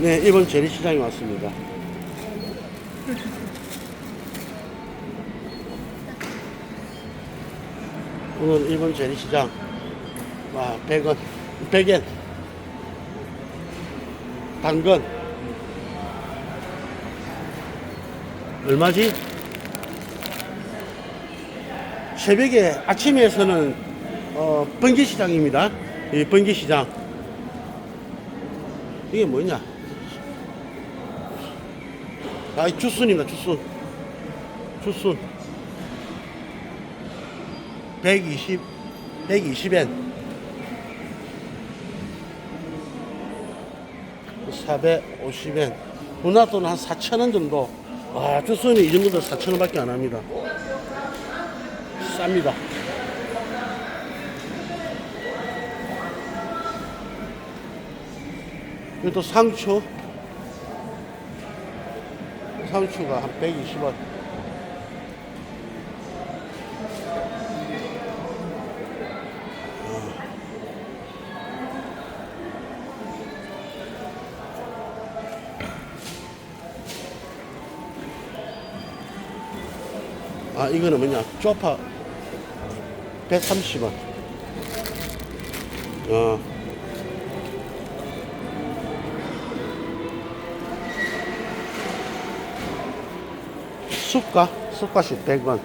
네, 일본 재래시장에 왔습니다. 오늘 일본 재래시장 와 100원 100엔 당근 얼마지? 새벽에 아침에서는 어, 번개시장입니다. 이 번개시장 이게 뭐냐? 아, 이 주순입니다. 주순. 주순. 120, 120엔. 450엔. 문화돈은 한 4,000원 정도. 와, 주순이 이 정도도 4,000원 밖에 안 합니다. 쌉니다. 또 상추. 상추가 한 120원. 아, 이거는 뭐냐? 쪼파 130원. 어. 쑥가? 쑥갓이 100원.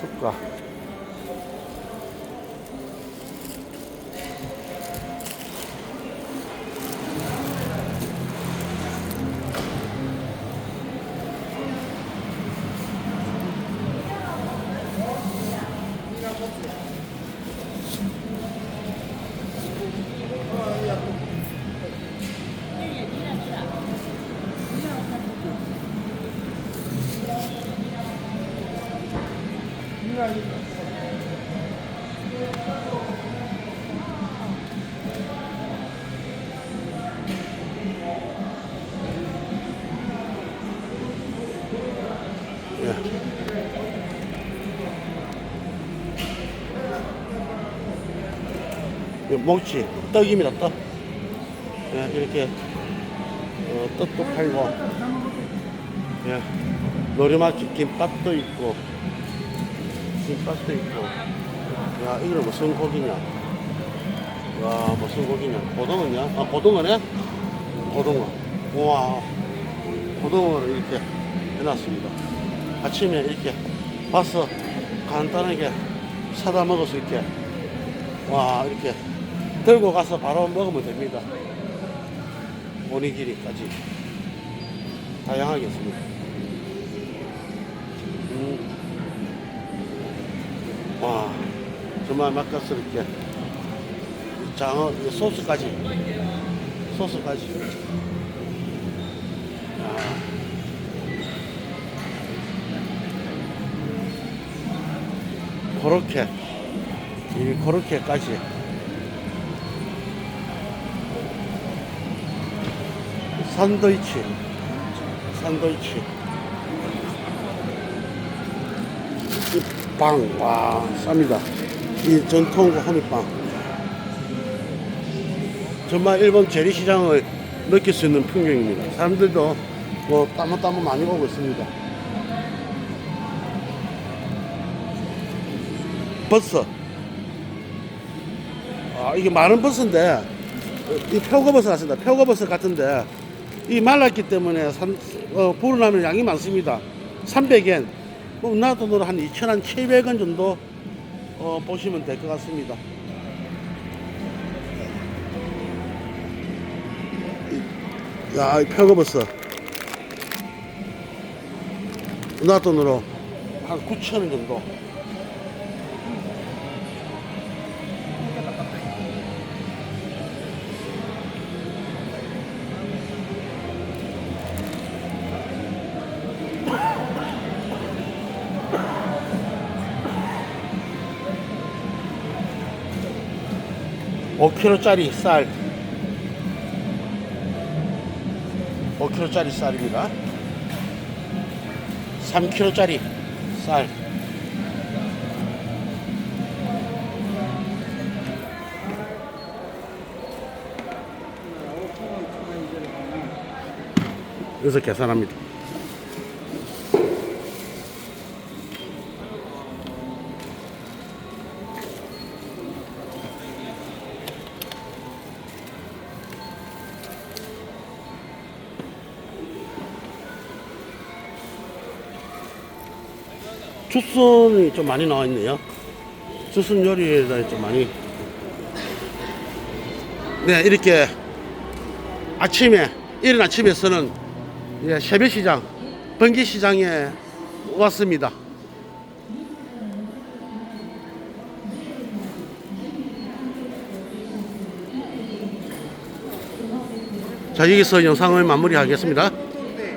쑥가. 예. 이 목치. 떡입니다 떡. 예, 이렇게 어, 떡도 팔고. 예, 노르마치 김밥도 있고 김밥도 있고. 야 이거는 무슨 고기냐? 와 무슨 고기냐? 고등어냐? 아 고등어네 고등어. 우와. 고등어를 이렇게 해놨습니다. 아침에 이렇게 와서 간단하게 사다 먹어서 이렇게 와 이렇게 들고 가서 바로 먹으면 됩니다. 오니기리까지. 다양하게 있습니다 정말 맛깔스럽게 장어 이 소스까지. 소스까지. 그렇게. 이 그렇게까지. 산도이치. 산도이치. 이빵와 쌉니다 이 전통 호미빵 정말 일본 재래시장을 느낄 수 있는 풍경입니다 사람들도 뭐 따문따문 많이 오고 있습니다 버섯. 아, 이게 마른 버섯인데, 이 표고버섯 같습니다. 표고버섯 같은데, 이 말랐기 때문에 산, 어, 불어나면 양이 많습니다. 300엔. 뭐, 우리나라 돈으로 한 2,000원, 700원 정도, 어, 보시면 될 것 같습니다. 이- 야, 이 표고버섯. 우리나라 돈으로 한 9,000원 정도. 오킬로짜리 쌀. 5kg짜리 쌀입니다. 3kg짜리 쌀. 여기서 계산합니다. 주순이 좀 많이 나와 있네요. 주순 요리에다 좀 많이. 네, 이렇게 아침에, 이른 아침에 서는 예, 새벽시장, 번개시장에 왔습니다. 자, 여기서 영상을 마무리하겠습니다.